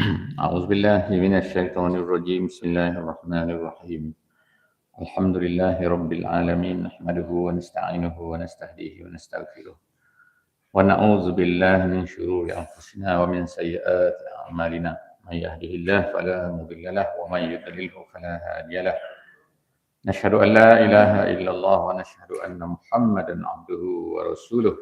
أعوذ بالله من الشيطان الرجيم. بسم الله الرحمن الرحيم. الحمد لله رب العالمين نحمده ونستعينه ونستهديه ونستغفره. ونعوذ بالله من شرور أنفسنا ومن سيئات أعمالنا. من يهده الله فلا مضل له ومن يضلله فلا هادي له. نشهد أن لا إله إلا الله ونشهد أن محمدا عبده ورسوله.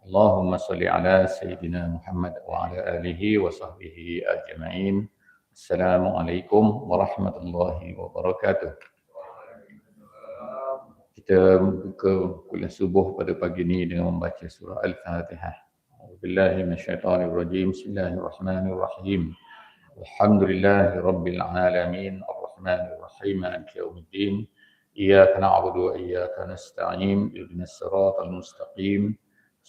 اللهم صل على سيدنا محمد وعلى آله وصحبه أجمعين السلام عليكم ورحمة الله وبركاته kita buka kuliah subuh pada pagi ini dengan membaca surah Al-Fatihah. Billahi minasyaitonir rajim. Bismillahirrahmanirrahim. Alhamdulillahi rabbil alamin. Arrahmanir rahim. Maliki yaumiddin. Iyyaka na'budu wa iyyaka nasta'in. Ihdinas siratal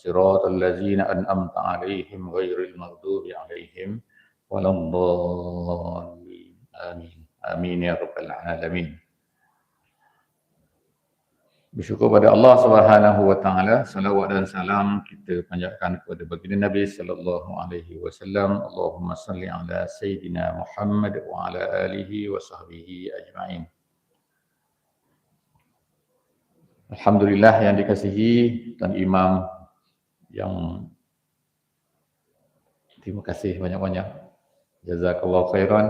mustaqim. Siratal ladzina an'amta 'alaihim ghairil maghdubi 'alaihim waladdallin. Amin. Amin ya rabbal alamin. Bersyukur pada Allah Subhanahu wa taala. Salawat dan salam kita panjatkan kepada baginda Nabi sallallahu alaihi wasallam. Allahumma salli ala sayidina Muhammad wa ala alihi wa sahbihi ajma'in. Alhamdulillah yang dikasihi Tuan Imam yang terima kasih banyak-banyak. Jazakallah khairan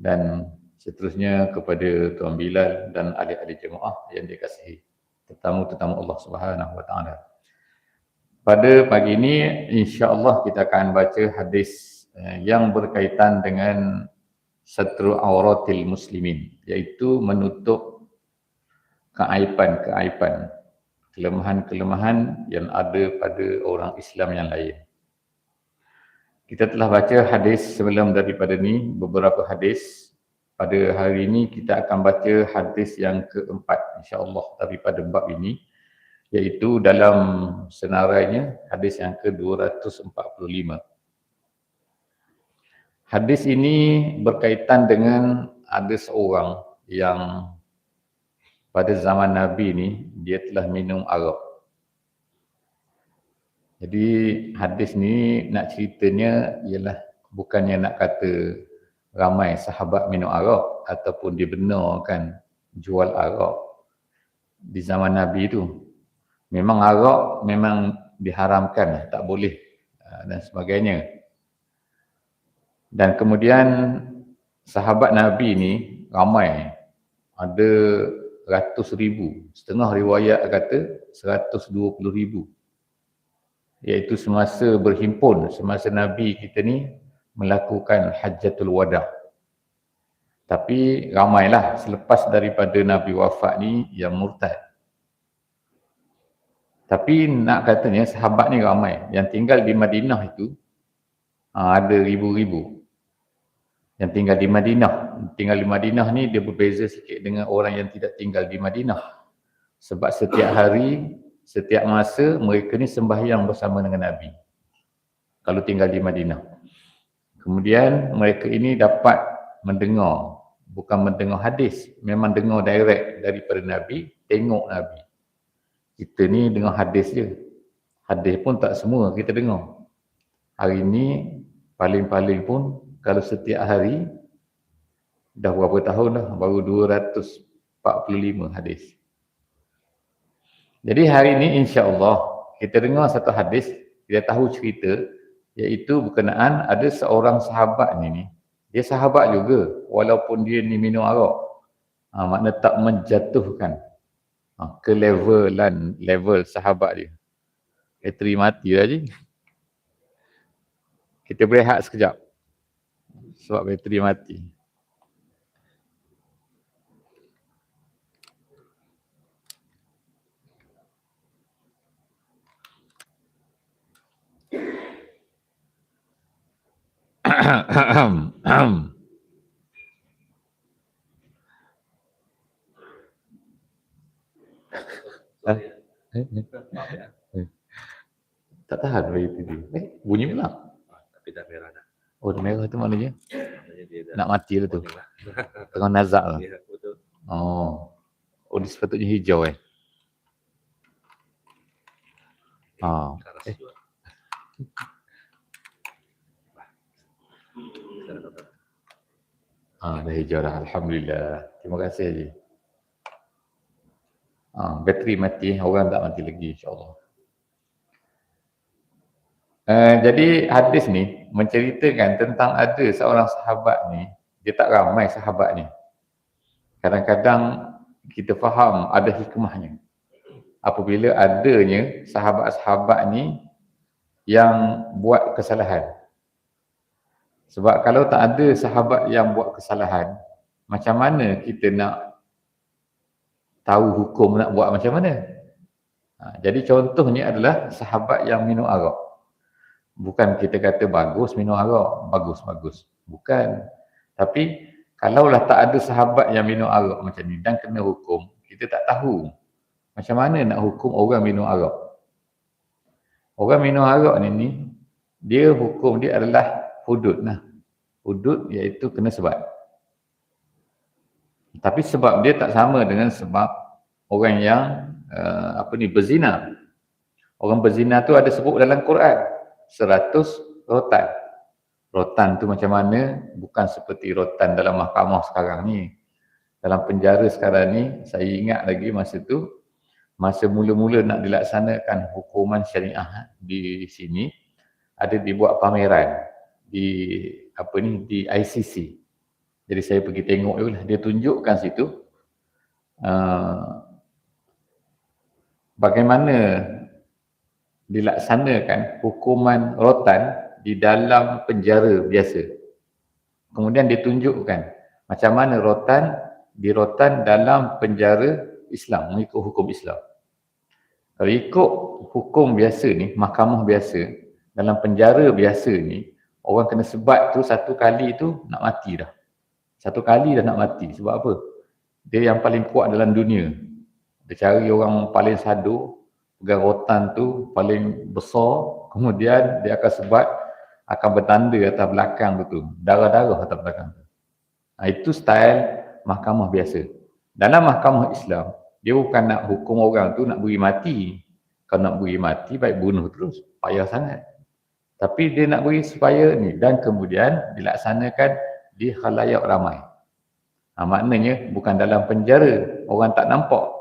dan seterusnya kepada Tuan Bilal dan adik-adik jemaah yang dikasihi tetamu-tetamu Allah Subhanahu Wa Taala. Pada pagi ini insya-Allah kita akan baca hadis eh, yang berkaitan dengan satru auratil muslimin iaitu menutup keaiban-keaiban kelemahan-kelemahan yang ada pada orang Islam yang lain. Kita telah baca hadis sebelum daripada ni beberapa hadis pada hari ini kita akan baca hadis yang keempat insya-Allah daripada bab ini iaitu dalam senarainya hadis yang ke-245. Hadis ini berkaitan dengan ada seorang yang pada zaman Nabi ni dia telah minum arak. Jadi hadis ni nak ceritanya ialah bukannya nak kata ramai sahabat minum arak ataupun dibenarkan jual arak di zaman Nabi itu. Memang arak memang diharamkan, tak boleh ah, dan sebagainya. Dan kemudian sahabat Nabi ni ramai, ada ratus ribu. Setengah riwayat kata seratus dua puluh ribu. Iaitu semasa berhimpun, semasa Nabi kita ni melakukan hajatul wada. Tapi ramailah selepas daripada Nabi wafat ni yang murtad. Tapi nak katanya sahabat ni ramai. Yang tinggal di Madinah itu ha, ada ribu-ribu. Yang tinggal di Madinah. Tinggal di Madinah ni dia berbeza sikit dengan orang yang tidak tinggal di Madinah. Sebab setiap hari, setiap masa mereka ni sembahyang bersama dengan Nabi. Kalau tinggal di Madinah. Kemudian mereka ini dapat mendengar, bukan mendengar hadis, memang dengar direct daripada Nabi, tengok Nabi. Kita ni dengar hadis je. Hadis pun tak semua kita dengar. Hari ni paling-paling pun kalau setiap hari dah berapa tahun dah, baru 245 hadis. Jadi hari ini insya-Allah kita dengar satu hadis, kita tahu cerita iaitu berkenaan ada seorang sahabat ni ni. Dia sahabat juga walaupun dia ni minum arak. Ha, makna tak menjatuhkan. Ha, ke levelan level sahabat dia. Bateri mati dah je kita berehat sekejap sebab bateri mati. Tak tahan bagi TV. Eh, bunyi pula. Tapi dah merah dah. Oh, dah merah tu maknanya dia nak mati lah tu. lah. Tengah nazak lah. Ya. Oh. Oh, dia sepatutnya hijau eh. Ah. Karas Eh. Ah, dah hijau dah. Alhamdulillah. Terima kasih Haji. Ah, bateri mati, orang tak mati lagi insyaAllah. Uh, jadi hadis ni menceritakan tentang ada seorang sahabat ni, dia tak ramai sahabat ni. Kadang-kadang kita faham ada hikmahnya. Apabila adanya sahabat-sahabat ni yang buat kesalahan. Sebab kalau tak ada sahabat yang buat kesalahan, macam mana kita nak tahu hukum nak buat macam mana? Ha, jadi contohnya adalah sahabat yang minum arak. Bukan kita kata bagus minum arak, bagus-bagus. Bukan. Tapi kalaulah tak ada sahabat yang minum arak macam ni dan kena hukum, kita tak tahu macam mana nak hukum orang minum arak. Orang minum arak ni, ni dia hukum dia adalah hudud lah. Hudud iaitu kena sebab. Tapi sebab dia tak sama dengan sebab orang yang uh, apa ni berzina. Orang berzina tu ada sebut dalam Quran seratus rotan. Rotan tu macam mana? Bukan seperti rotan dalam mahkamah sekarang ni. Dalam penjara sekarang ni, saya ingat lagi masa tu, masa mula-mula nak dilaksanakan hukuman syariah di sini, ada dibuat pameran di apa ni di ICC. Jadi saya pergi tengok dulu lah. Dia tunjukkan situ uh, bagaimana dilaksanakan hukuman rotan di dalam penjara biasa. Kemudian ditunjukkan macam mana rotan dirotan dalam penjara Islam, mengikut hukum Islam. Kalau ikut hukum biasa ni, mahkamah biasa, dalam penjara biasa ni, orang kena sebat tu satu kali tu nak mati dah. Satu kali dah nak mati. Sebab apa? Dia yang paling kuat dalam dunia. Dia cari orang paling sadu, pegang rotan tu paling besar, kemudian dia akan sebat akan bertanda atas belakang tu darah-darah atas belakang tu. Ha, itu style mahkamah biasa. Dalam mahkamah Islam, dia bukan nak hukum orang tu nak beri mati. Kalau nak beri mati, baik bunuh terus. Payah sangat. Tapi dia nak beri supaya ni. Dan kemudian dilaksanakan di khalayak ramai. Ha, maknanya bukan dalam penjara, orang tak nampak.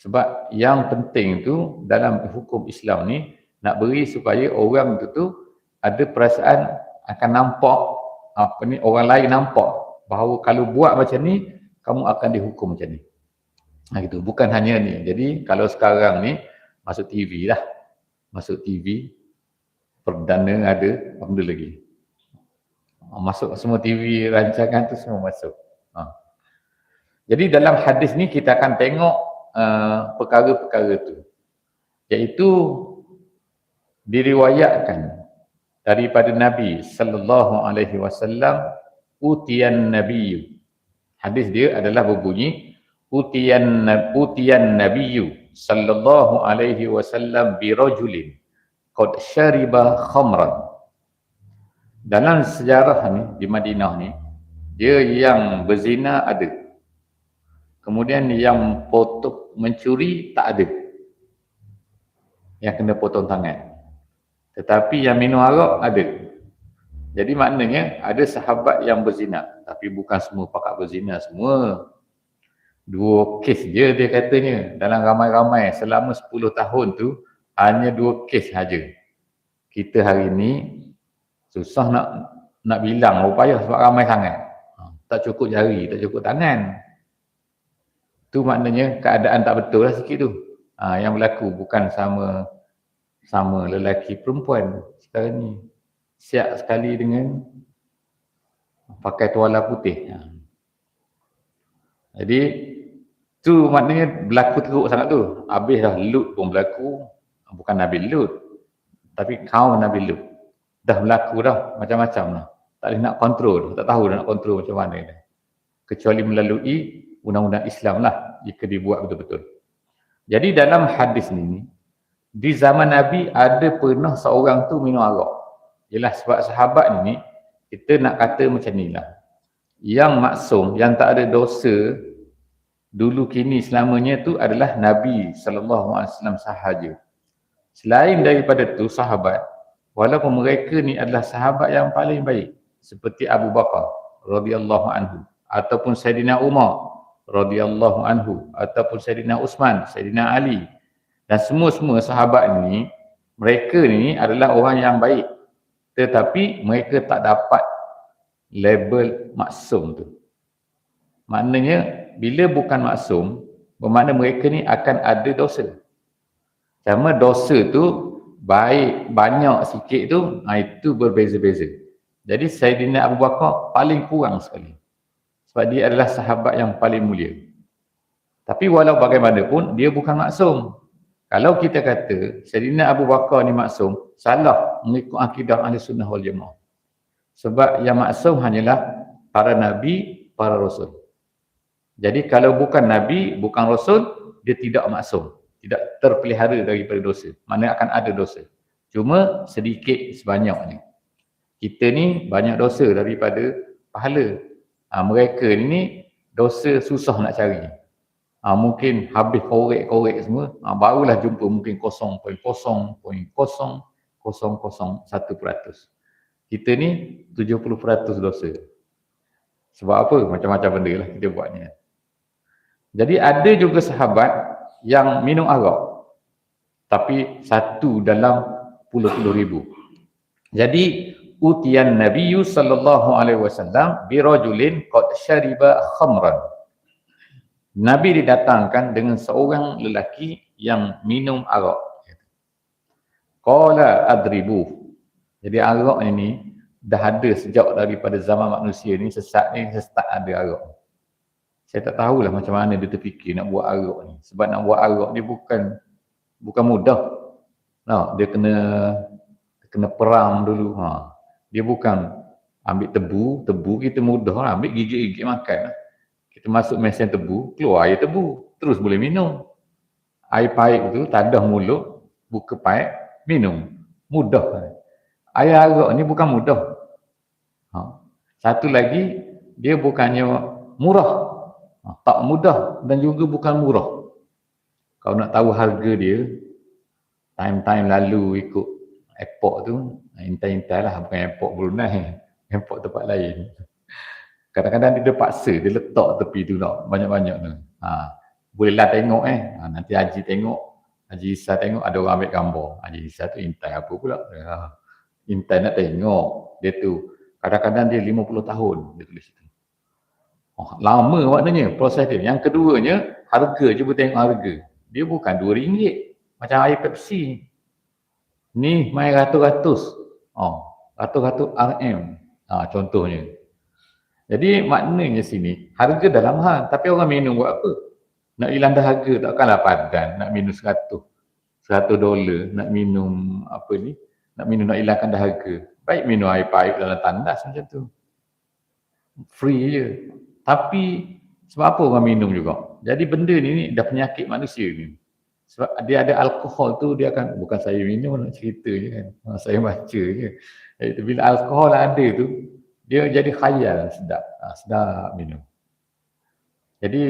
Sebab yang penting tu dalam hukum Islam ni nak beri supaya orang tu tu ada perasaan akan nampak apa ni orang lain nampak bahawa kalau buat macam ni kamu akan dihukum macam ni. Ha gitu. Bukan hanya ni. Jadi kalau sekarang ni masuk TV lah. Masuk TV perdana ada apa lagi. Masuk semua TV rancangan tu semua masuk. Ha. Jadi dalam hadis ni kita akan tengok Uh, perkara-perkara uh, tu. Iaitu diriwayatkan daripada Nabi sallallahu alaihi wasallam utiyan nabiyyu. Hadis dia adalah berbunyi utiyan utiyan nabiyyu sallallahu alaihi wasallam bi rajulin qad syariba khamran. Dalam sejarah ni di Madinah ni dia yang berzina ada Kemudian yang potong mencuri tak ada. Yang kena potong tangan. Tetapi yang minum arak ada. Jadi maknanya ada sahabat yang berzina. Tapi bukan semua pakak berzina semua. Dua kes je dia katanya. Dalam ramai-ramai selama 10 tahun tu hanya dua kes saja. Kita hari ni susah nak nak bilang upaya sebab ramai sangat. Ha, tak cukup jari, tak cukup tangan. Tu maknanya keadaan tak betul lah sikit tu. Ha, yang berlaku bukan sama sama lelaki perempuan sekarang ni. Siap sekali dengan pakai tuala putih. Ha. Jadi tu maknanya berlaku teruk sangat tu. Habis dah Lut pun berlaku. Bukan Nabi Lut. Tapi kaum Nabi Lut. Dah berlaku dah macam-macam lah. Tak boleh nak kontrol. Tak tahu nak kontrol macam mana. Dah. Kecuali melalui undang-undang Islam lah jika dibuat betul-betul. Jadi dalam hadis ini, di zaman Nabi ada pernah seorang tu minum arak. Ialah sebab sahabat ini, kita nak kata macam ni lah. Yang maksum, yang tak ada dosa, dulu kini selamanya tu adalah Nabi SAW sahaja. Selain daripada tu sahabat, walaupun mereka ni adalah sahabat yang paling baik, seperti Abu Bakar, radhiyallahu anhu ataupun Sayyidina Umar radhiyallahu anhu ataupun Sayyidina Uthman, Sayyidina Ali dan semua-semua sahabat ni mereka ni adalah orang yang baik tetapi mereka tak dapat label maksum tu. Maknanya bila bukan maksum bermakna mereka ni akan ada dosa. Sama dosa tu baik banyak sikit tu itu berbeza-beza. Jadi Sayyidina Abu Bakar paling kurang sekali. Sebab dia adalah sahabat yang paling mulia. Tapi walau bagaimanapun dia bukan maksum. Kalau kita kata Sayyidina Abu Bakar ni maksum, salah mengikut akidah Ahli Sunnah wal Jamaah. Sebab yang maksum hanyalah para nabi, para rasul. Jadi kalau bukan nabi, bukan rasul, dia tidak maksum, tidak terpelihara daripada dosa. Mana akan ada dosa. Cuma sedikit sebanyaknya. Kita ni banyak dosa daripada pahala. Ha, mereka ni dosa susah nak cari. Ha, mungkin habis korek-korek semua, ha, barulah jumpa mungkin 0.0.00001%. Kita ni 70% dosa. Sebab apa? Macam-macam benda lah kita buat ni. Jadi ada juga sahabat yang minum arak. Tapi satu dalam puluh-puluh ribu. Jadi utian Nabi sallallahu alaihi wasallam bi rajulin qad syariba khamran. Nabi didatangkan dengan seorang lelaki yang minum arak. Qala adribu. Jadi arak ini dah ada sejak daripada zaman manusia ni sesat ni sesat ada arak. Saya tak tahulah macam mana dia terfikir nak buat arak ni. Sebab nak buat arak ni bukan bukan mudah. Nah, dia kena kena peram dulu. Ha. Dia bukan ambil tebu, tebu kita mudah lah. Ambil gigit-gigit makan lah. Kita masuk mesin tebu, keluar air tebu. Terus boleh minum. Air paip tu, tadah mulut, buka paip, minum. Mudah. Air arak ni bukan mudah. Ha. Satu lagi, dia bukannya murah. Ha, tak mudah dan juga bukan murah. Kalau nak tahu harga dia, time-time lalu ikut airport tu, intai-intai lah bukan airport Brunei, airport tempat lain. Kadang-kadang dia paksa, dia letak tepi tu nak banyak-banyak tu. Ha, bolehlah tengok eh, ha, nanti Haji tengok, Haji Isa tengok ada orang ambil gambar. Haji Isa tu intai apa pula? Ha, intai nak tengok dia tu. Kadang-kadang dia 50 tahun dia tulis itu. Oh, lama maknanya proses dia. Yang keduanya, harga cuba tengok harga. Dia bukan RM2. Macam air Pepsi. Ni main ratus-ratus. Oh, ratus-ratus RM. Ha, contohnya. Jadi maknanya sini, harga dalam hal. Tapi orang minum buat apa? Nak hilang dahaga takkanlah padan. Nak minum seratus. Seratus dolar. Nak minum apa ni? Nak minum nak hilangkan dahaga. Baik minum air paip dalam tandas macam tu. Free je. Tapi sebab apa orang minum juga? Jadi benda ni, ni dah penyakit manusia ni. Sebab dia ada alkohol tu dia akan bukan saya minum nak cerita je kan. Ha, saya baca je. Jadi bila alkohol ada tu dia jadi khayal sedap. Ha, sedap minum. Jadi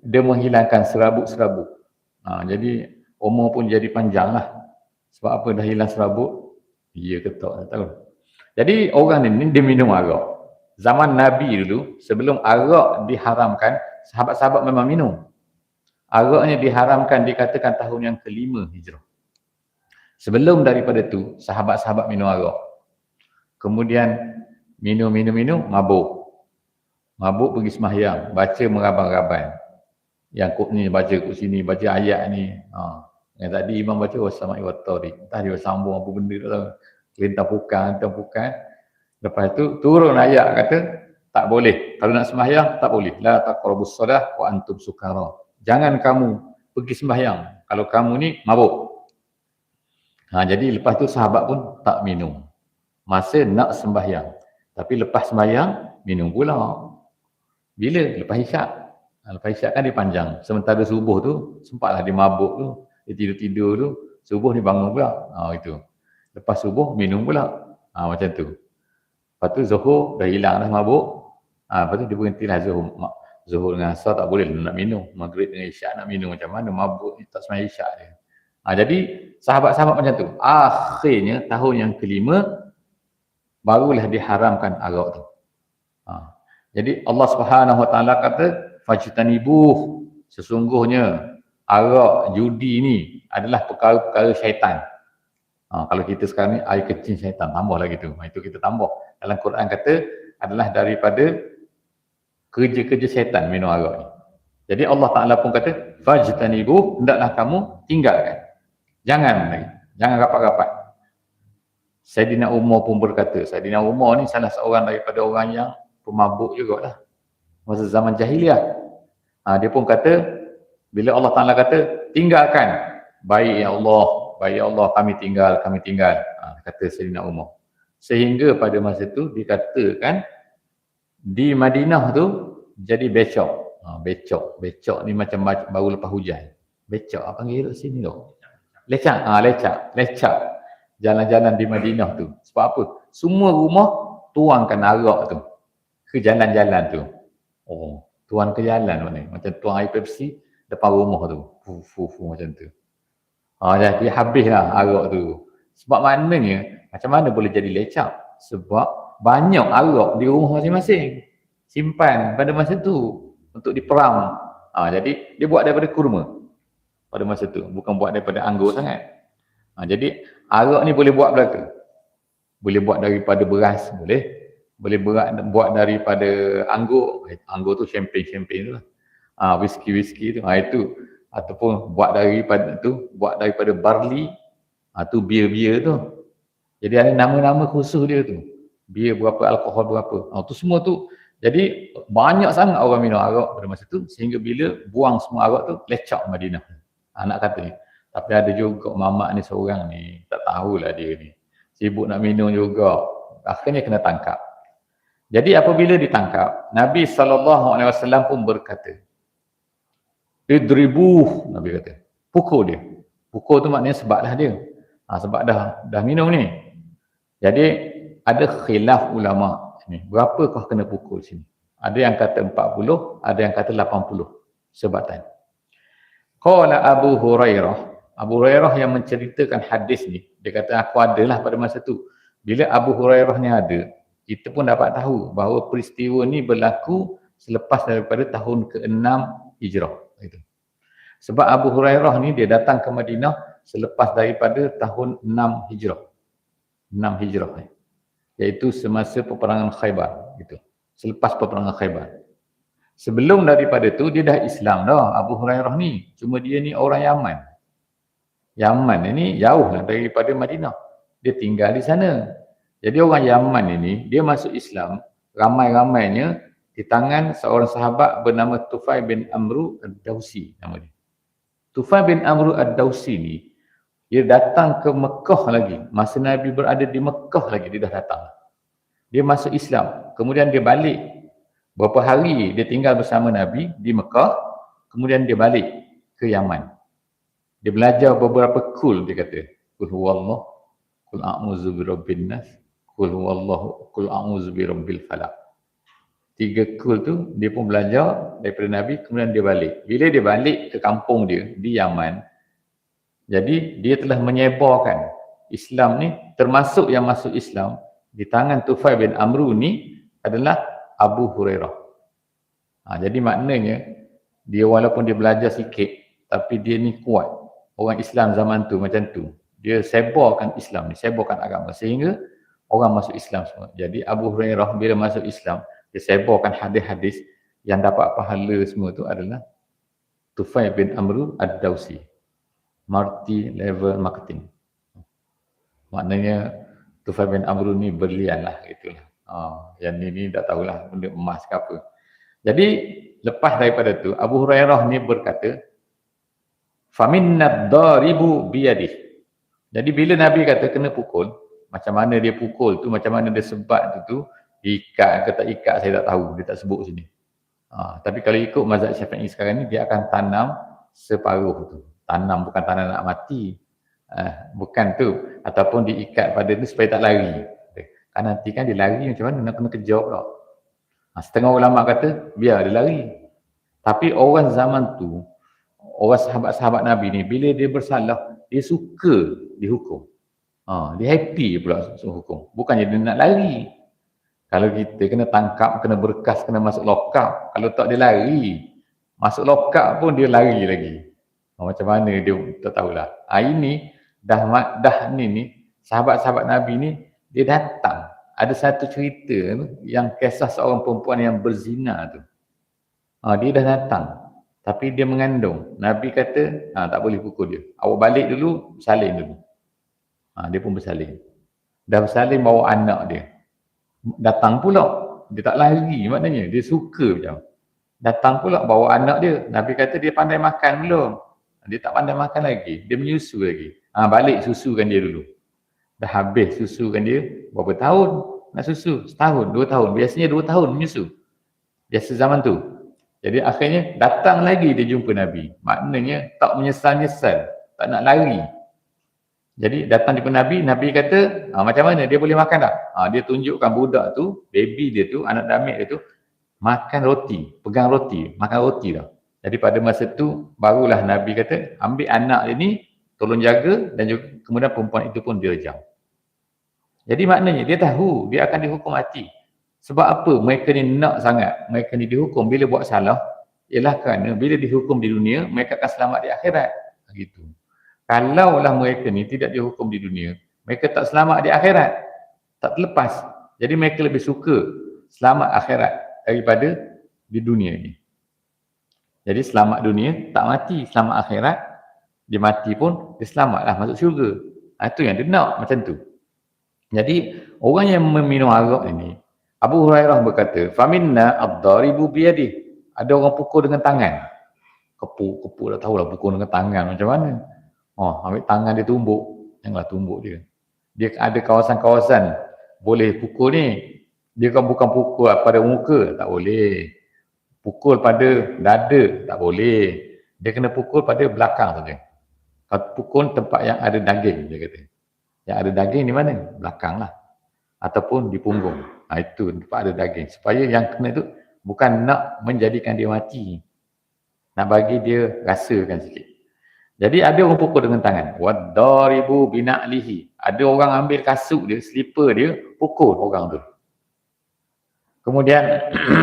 dia menghilangkan serabut-serabut. Ha, jadi umur pun jadi panjang lah. Sebab apa dah hilang serabut? Dia ketok tak tahu. Jadi orang ni, ni dia minum arak zaman Nabi dulu, sebelum arak diharamkan, sahabat-sahabat memang minum. Araknya diharamkan dikatakan tahun yang kelima hijrah. Sebelum daripada tu, sahabat-sahabat minum arak. Kemudian minum-minum-minum, mabuk. Mabuk pergi semahyang, baca merabang-rabang. Yang kut ni baca kut sini, baca ayat ni. Ha. Yang tadi imam baca wassalamu wa tariq. Entah dia sambung apa benda tu tahu. Lintah pukan, lintah pukan. Lepas tu turun ayat kata tak boleh. Kalau nak sembahyang tak boleh. La taqrabus solah wa antum sukara. Jangan kamu pergi sembahyang kalau kamu ni mabuk. Ha, jadi lepas tu sahabat pun tak minum. Masa nak sembahyang. Tapi lepas sembahyang minum pula. Bila? Lepas isyak. Ha, lepas isyak kan dia panjang. Sementara subuh tu sempatlah dia mabuk tu. Dia tidur-tidur tu. Subuh ni bangun pula. Ha, itu. Lepas subuh minum pula. Ha, macam tu. Lepas tu Zuhur dah hilang dah mabuk. Ha, lepas tu dia berhentilah Zuhur. Zuhur dengan Asar tak boleh nak minum. Maghrib dengan Isyak nak minum macam mana. Mabuk tak semayang Isyak dia. Ha, jadi sahabat-sahabat macam tu. Akhirnya tahun yang kelima barulah diharamkan arak tu. Ha. Jadi Allah Subhanahu Wa Taala kata fajtanibuh sesungguhnya arak judi ni adalah perkara-perkara syaitan. Ha, kalau kita sekarang ni air kecil syaitan tambah lagi tu. Ha, itu kita tambah. Dalam Quran kata adalah daripada kerja-kerja syaitan minum arak ni. Jadi Allah Taala pun kata fajtanibuh hendaklah kamu tinggalkan. Jangan lagi. Jangan rapat-rapat. Sayyidina Umar pun berkata, Sayyidina Umar ni salah seorang daripada orang yang pemabuk jugalah. Masa zaman jahiliah. Ha, dia pun kata, bila Allah Ta'ala kata, tinggalkan. Baik ya Allah, baik ya Allah, kami tinggal, kami tinggal. Ha, kata Sayyidina Umar. Sehingga pada masa tu dikatakan, di Madinah tu jadi becok. Ha, becok. Becok ni macam baru lepas hujan. Becok, apa panggil sini tu? Lecak. Ha, lecak. Lecak jalan-jalan di Madinah tu. Sebab apa? Semua rumah tuangkan arak tu ke jalan-jalan tu. Oh, tuan ke jalan mana? Macam tuang air Pepsi depan rumah tu. Fu fu fu macam tu. Ha, jadi habislah arak tu. Sebab maknanya macam mana boleh jadi lecak? Sebab banyak arak di rumah masing-masing. Simpan pada masa tu untuk diperam. Ha, jadi dia buat daripada kurma pada masa tu. Bukan buat daripada anggur sangat. Ha, jadi arak ni boleh buat belaka. Boleh buat daripada beras, boleh. Boleh berat, buat daripada anggur. Anggur tu champagne-champagne tu lah. Ha, whisky-whisky tu. Ha, itu. Ataupun buat daripada tu, buat daripada barley. Ha, tu beer-beer tu. Jadi ada nama-nama khusus dia tu. Beer berapa, alkohol berapa. Ha, tu semua tu. Jadi banyak sangat orang minum arak pada masa tu. Sehingga bila buang semua arak tu, lecak Madinah. Anak kata ni. Tapi ada juga mamak ni seorang ni, tak tahulah dia ni. Sibuk nak minum juga. Akhirnya kena tangkap. Jadi apabila ditangkap, Nabi SAW pun berkata, Idribuh, Nabi kata. Pukul dia. Pukul tu maknanya sebab dah dia. Ha, sebab dah dah minum ni. Jadi ada khilaf ulama ni. Berapa kau kena pukul sini? Ada yang kata 40, ada yang kata 80 sebatan. Qala Abu Hurairah Abu Hurairah yang menceritakan hadis ni, dia kata aku adalah pada masa tu. Bila Abu Hurairah ni ada, kita pun dapat tahu bahawa peristiwa ni berlaku selepas daripada tahun ke-6 Hijrah. Itu. Sebab Abu Hurairah ni dia datang ke Madinah selepas daripada tahun 6 Hijrah. 6 Hijrah. Eh. Iaitu semasa peperangan Khaybar. Gitu. Selepas peperangan Khaybar. Sebelum daripada tu dia dah Islam dah Abu Hurairah ni. Cuma dia ni orang Yaman. Yaman ini jauh lah daripada Madinah. Dia tinggal di sana. Jadi orang Yaman ini, dia masuk Islam, ramai-ramainya di tangan seorang sahabat bernama Tufai bin Amru Ad-Dawsi nama dia. Tufai bin Amru Ad-Dawsi ni, dia datang ke Mekah lagi. Masa Nabi berada di Mekah lagi, dia dah datang. Dia masuk Islam. Kemudian dia balik. Berapa hari dia tinggal bersama Nabi di Mekah. Kemudian dia balik ke Yaman. Dia belajar beberapa kul dia kata. Kul huwallah, kul a'udzu birabbin nas, kul huwallahu, kul a'udzu birabbil falaq. Tiga kul tu dia pun belajar daripada Nabi kemudian dia balik. Bila dia balik ke kampung dia di Yaman, jadi dia telah menyebarkan Islam ni termasuk yang masuk Islam di tangan Tufai bin Amru ni adalah Abu Hurairah. Ha, jadi maknanya dia walaupun dia belajar sikit tapi dia ni kuat orang Islam zaman tu macam tu. Dia sebarkan Islam ni, sebarkan agama sehingga orang masuk Islam semua. Jadi Abu Hurairah bila masuk Islam, dia sebarkan hadis-hadis yang dapat pahala semua tu adalah Tufai bin Amru Ad-Dawsi. Multi level marketing. Maknanya Tufai bin Amru ni berlian lah gitulah. Ha, yang ni ni tak tahulah benda emas ke apa. Jadi lepas daripada tu Abu Hurairah ni berkata Faminnad daribu biyadih. Jadi bila Nabi kata kena pukul, macam mana dia pukul tu, macam mana dia sebat tu tu, ikat ke tak ikat saya tak tahu, dia tak sebut sini. Ha, tapi kalau ikut mazhab Syafi'i sekarang ni, dia akan tanam separuh tu. Tanam bukan tanam nak mati. Ha, bukan tu. Ataupun diikat pada tu supaya tak lari. Kan nanti kan dia lari macam mana, nak kena kejar pula. Ha, setengah ulama kata, biar dia lari. Tapi orang zaman tu, orang sahabat-sahabat Nabi ni bila dia bersalah dia suka dihukum. Ha, dia happy pula hukum. Bukannya dia nak lari. Kalau kita kena tangkap, kena berkas, kena masuk lokap. Kalau tak dia lari. Masuk lokap pun dia lari lagi. Oh, macam mana dia tak tahulah. Ha, ini dah dah ni ni sahabat-sahabat Nabi ni dia datang. Ada satu cerita yang kisah seorang perempuan yang berzina tu. Ha, dia dah datang. Tapi dia mengandung. Nabi kata, ha, tak boleh pukul dia. Awak balik dulu, salin dulu. Ha, dia pun bersalin. Dah bersalin bawa anak dia. Datang pula. Dia tak lari maknanya. Dia suka macam. Datang pula bawa anak dia. Nabi kata dia pandai makan belum? Dia tak pandai makan lagi. Dia menyusu lagi. Ha, balik susukan dia dulu. Dah habis susukan dia. Berapa tahun nak susu? Setahun, dua tahun. Biasanya dua tahun menyusu. Biasa zaman tu. Jadi akhirnya datang lagi dia jumpa Nabi. Maknanya tak menyesal-nyesal. Tak nak lari. Jadi datang jumpa Nabi, Nabi kata, ha, macam mana dia boleh makan tak? Ha, dia tunjukkan budak tu, baby dia tu, anak damik dia tu, makan roti, pegang roti, makan roti dah. Jadi pada masa tu, barulah Nabi kata, ambil anak dia ni, tolong jaga dan juga kemudian perempuan itu pun direjam. Jadi maknanya dia tahu dia akan dihukum mati. Sebab apa mereka ni nak sangat, mereka ni dihukum bila buat salah, ialah kerana bila dihukum di dunia, mereka akan selamat di akhirat. Begitu. Kalaulah mereka ni tidak dihukum di dunia, mereka tak selamat di akhirat. Tak terlepas. Jadi mereka lebih suka selamat akhirat daripada di dunia ni. Jadi selamat dunia, tak mati. Selamat akhirat, dia mati pun, dia selamatlah masuk syurga. Ha, itu yang dia nak macam tu. Jadi orang yang meminum arak ini, Abu Hurairah berkata, "Faminna ad-daribu biyadi." Ada orang pukul dengan tangan. Kepu, kepu dah tahulah pukul dengan tangan macam mana. Oh, ambil tangan dia tumbuk. Janganlah tumbuk dia. Dia ada kawasan-kawasan boleh pukul ni. Dia kan bukan pukul pada muka, tak boleh. Pukul pada dada, tak boleh. Dia kena pukul pada belakang saja. Kalau pukul tempat yang ada daging, dia kata. Yang ada daging di mana? Belakang lah. Ataupun di punggung. Ha, itu tempat ada daging. Supaya yang kena itu bukan nak menjadikan dia mati. Nak bagi dia rasakan sikit. Jadi ada orang pukul dengan tangan. Wadaribu bina'lihi. Ada orang ambil kasut dia, slipper dia, pukul orang tu. Kemudian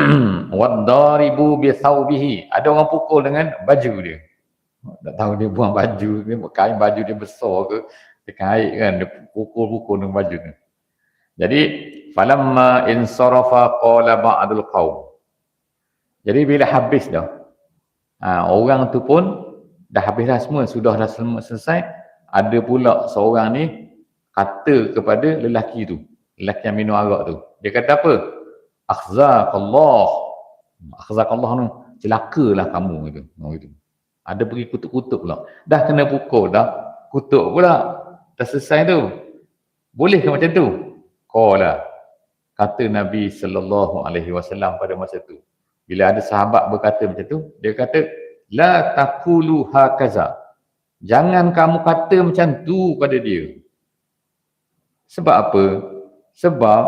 wadaribu bi thawbihi. Ada orang pukul dengan baju dia. Tak tahu dia buang baju, dia kain baju dia besar ke, dia kait kan, dia pukul-pukul dengan baju dia. Jadi falamma insarafa qala ba'dul qaum. Jadi bila habis dah, ha, orang tu pun dah habis dah semua, sudah dah selesai, ada pula seorang ni kata kepada lelaki tu, lelaki yang minum arak tu. Dia kata apa? Akhzaqallah. Akhzaqallah tu, celakalah kamu gitu. Oh, gitu. Ada pergi kutuk-kutuk pula. Dah kena pukul dah, kutuk pula. Dah selesai tu. Boleh ke macam tu? Qala. Kata Nabi sallallahu alaihi wasallam pada masa tu. Bila ada sahabat berkata macam tu, dia kata la taqulu hakaza. Jangan kamu kata macam tu pada dia. Sebab apa? Sebab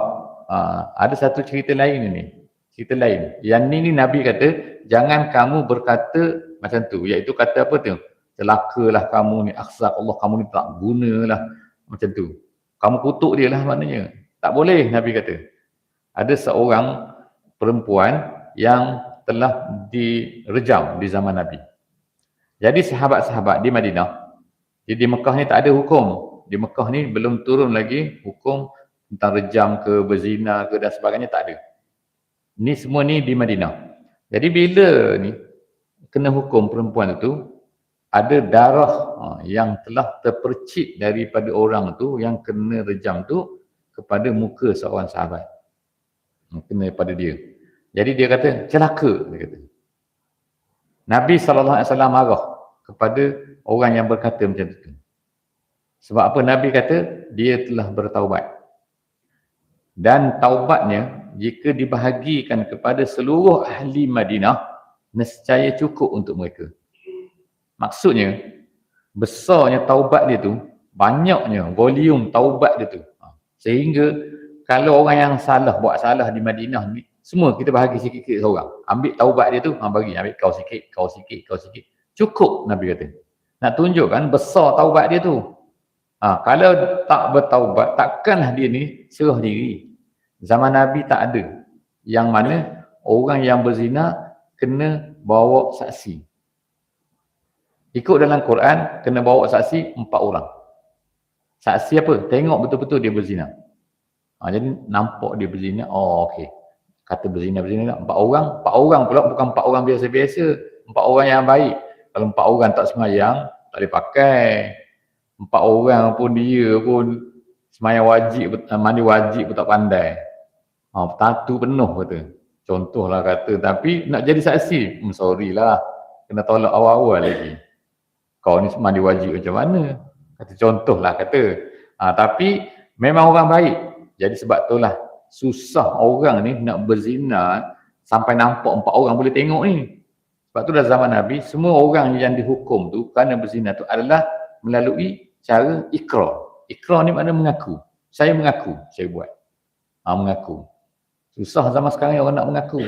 aa, ada satu cerita lain ni. Cerita lain. Yang ni ni Nabi kata, jangan kamu berkata macam tu. Iaitu kata apa tu? Celakalah kamu ni, akhzak Allah kamu ni tak gunalah. Macam tu. Kamu kutuk dia lah maknanya. Tak boleh Nabi kata. Ada seorang perempuan yang telah direjam di zaman Nabi. Jadi sahabat-sahabat di Madinah, di, di Mekah ni tak ada hukum. Di Mekah ni belum turun lagi hukum tentang rejam ke, berzina ke dan sebagainya, tak ada. Ni semua ni di Madinah. Jadi bila ni kena hukum perempuan itu, ada darah ha, yang telah terpercik daripada orang tu yang kena rejam tu kepada muka seorang sahabat. Ha, kena daripada dia. Jadi dia kata, celaka. Dia kata. Nabi SAW marah kepada orang yang berkata macam itu. Sebab apa Nabi kata? Dia telah bertaubat. Dan taubatnya, jika dibahagikan kepada seluruh ahli Madinah, nescaya cukup untuk mereka. Maksudnya, besarnya taubat dia tu, banyaknya volume taubat dia tu. Ha. Sehingga kalau orang yang salah, buat salah di Madinah ni, semua kita bahagi sikit-sikit seorang. Ambil taubat dia tu, ha, bagi. Ambil kau sikit, kau sikit, kau sikit. Cukup Nabi kata. Nak tunjukkan besar taubat dia tu. Ha, kalau tak bertaubat, takkanlah dia ni serah diri. Zaman Nabi tak ada. Yang mana orang yang berzina kena bawa saksi. Ikut dalam Quran, kena bawa saksi empat orang. Saksi apa? Tengok betul-betul dia berzina. Ha, jadi nampak dia berzina, oh okey. Kata berzina-berzina empat orang. Empat orang pula bukan empat orang biasa-biasa. Empat orang yang baik. Kalau empat orang tak semayang, tak boleh pakai. Empat orang pun dia pun semayang wajib, eh, mandi wajib pun tak pandai. Ha, tatu penuh kata. Contohlah kata, tapi nak jadi saksi, hmm, sorry lah. Kena tolak awal-awal lagi. Kau ni mandi wajib macam mana? Kata contohlah kata. Ha, tapi memang orang baik. Jadi sebab itulah susah orang ni nak berzina sampai nampak empat orang boleh tengok ni. Sebab tu dah zaman Nabi, semua orang yang dihukum tu kerana berzina tu adalah melalui cara ikrar. Ikrar ni makna mengaku. Saya mengaku, saya buat. Ha, mengaku. Susah zaman sekarang orang nak mengaku.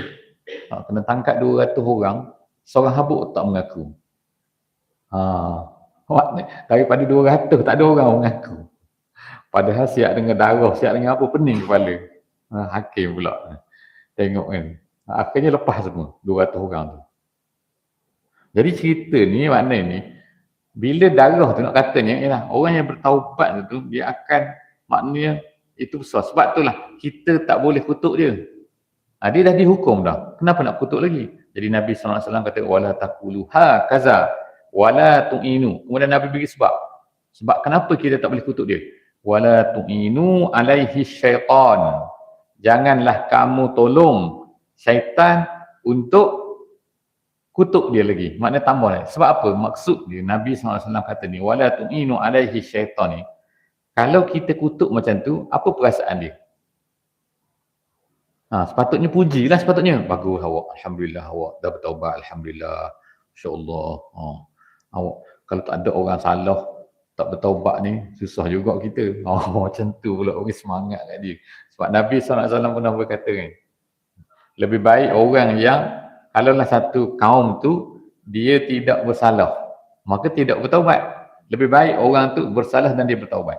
Ha, kena tangkap 200 orang, seorang habuk tak mengaku. Ha, daripada 200 tak ada orang mengaku. Padahal siap dengan darah, siap dengan apa, pening kepala. Ha, hakim pula. Tengok kan. Akhirnya lepas semua, 200 orang tu. Jadi cerita ni makna ni bila darah tu nak katanya ialah orang yang bertaubat tu dia akan maknanya itu besar. Sebab itulah kita tak boleh kutuk dia. Ha, dia dah dihukum dah. Kenapa nak kutuk lagi? Jadi Nabi SAW kata wala taqulu ha kaza wala tu'inu. Kemudian Nabi bagi sebab. Sebab kenapa kita tak boleh kutuk dia? Wala tu'inu alaihi syaitan. Janganlah kamu tolong syaitan untuk kutuk dia lagi. Maknanya tambah lagi. Sebab apa? Maksud dia Nabi SAW kata ni, wala tu'inu alaihi syaitan ni. Kalau kita kutuk macam tu, apa perasaan dia? Ha, sepatutnya pujilah sepatutnya. Bagus awak. Alhamdulillah awak dah bertaubat. Alhamdulillah. InsyaAllah. Ha. Awak, kalau tak ada orang salah, tak bertaubat ni, susah juga kita. Oh, macam tu pula orang semangat kat dia. Sebab Nabi SAW pernah berkata kan, lebih baik orang yang kalaulah satu kaum tu dia tidak bersalah maka tidak bertaubat. Lebih baik orang tu bersalah dan dia bertaubat.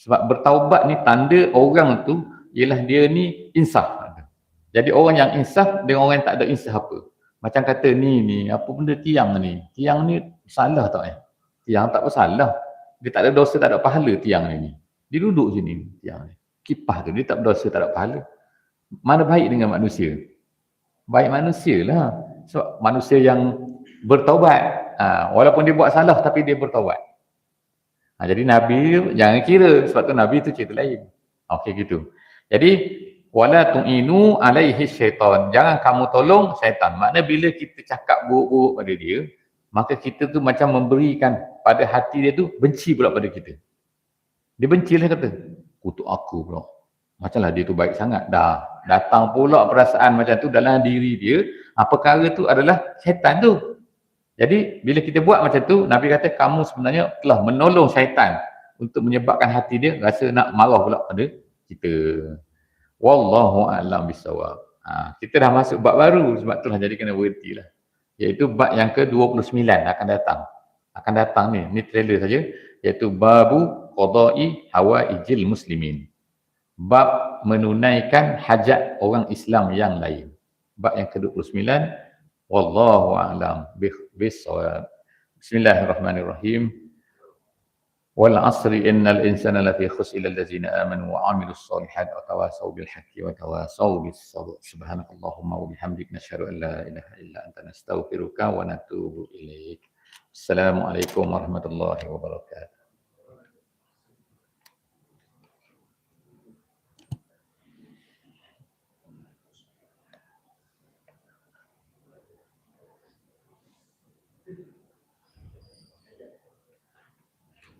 Sebab bertaubat ni tanda orang tu ialah dia ni insaf. Jadi orang yang insaf dengan orang yang tak ada insaf apa? Macam kata ni ni apa benda tiang ni? Tiang ni salah tak eh? Tiang tak bersalah. Dia tak ada dosa tak ada pahala tiang ni. Dia duduk sini tiang ni. Kipah tu dia tak berdosa tak ada pahala. Mana baik dengan manusia baik manusia lah. Sebab manusia yang bertaubat. Ha, walaupun dia buat salah tapi dia bertaubat. Ha, jadi Nabi jangan kira sebab tu Nabi tu cerita lain. Okey gitu. Jadi wala tu'inu alaihi syaitan. Jangan kamu tolong syaitan. Makna bila kita cakap buruk-buruk pada dia, maka kita tu macam memberikan pada hati dia tu benci pula pada kita. Dia benci lah kata, kutuk aku pula. Macamlah dia tu baik sangat. Dah datang pula perasaan macam tu dalam diri dia. Ha, perkara tu adalah syaitan tu. Jadi bila kita buat macam tu, Nabi kata kamu sebenarnya telah menolong syaitan untuk menyebabkan hati dia rasa nak marah pula pada kita. Wallahu a'lam bisawab. Ha, kita dah masuk bab baru sebab itulah jadi kena berhenti lah. Iaitu bab yang ke-29 akan datang. Akan datang ni, ni trailer saja. Iaitu babu qada'i hawa ijil muslimin bab menunaikan hajat orang Islam yang lain. Bab yang ke-29 wallahu a'lam bisawab. Bismillahirrahmanirrahim. Wal 'asri innal insana lafi khusr illa allazina amanu wa 'amilus solihat wa tawasaw bil haqqi wa tawasaw bis sabr. Subhanakallahumma wa bihamdika nashhadu an la ilaha illa anta nastaghfiruka wa natubu ilaik. Assalamualaikum warahmatullahi wabarakatuh.